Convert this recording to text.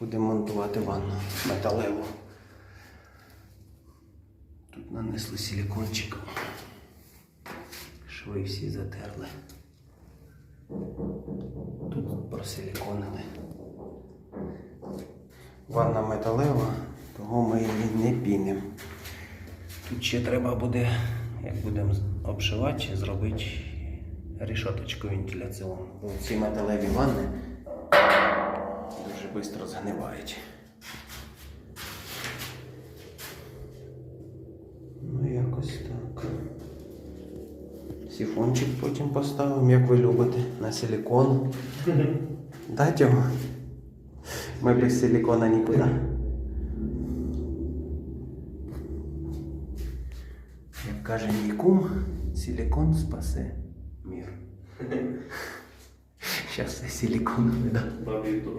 Будемо монтувати ванну металеву. Тут нанесли силикончик. Шви всі затерли. Тут просиліконили. Ванна металева, того ми її не пінемо. Тут ще треба буде, як будемо обшивати, зробити рішоточку вентиляційну. Ці металеві ванни швидко згнивають. Ну, якось так. Сіфончик потім поставимо, як ви любите, на силикон. Да, Тьома? Ми без силикона нікуди. Як каже мій кум, силикон спасе мір. Зараз все силиконове, да? Бабе теж.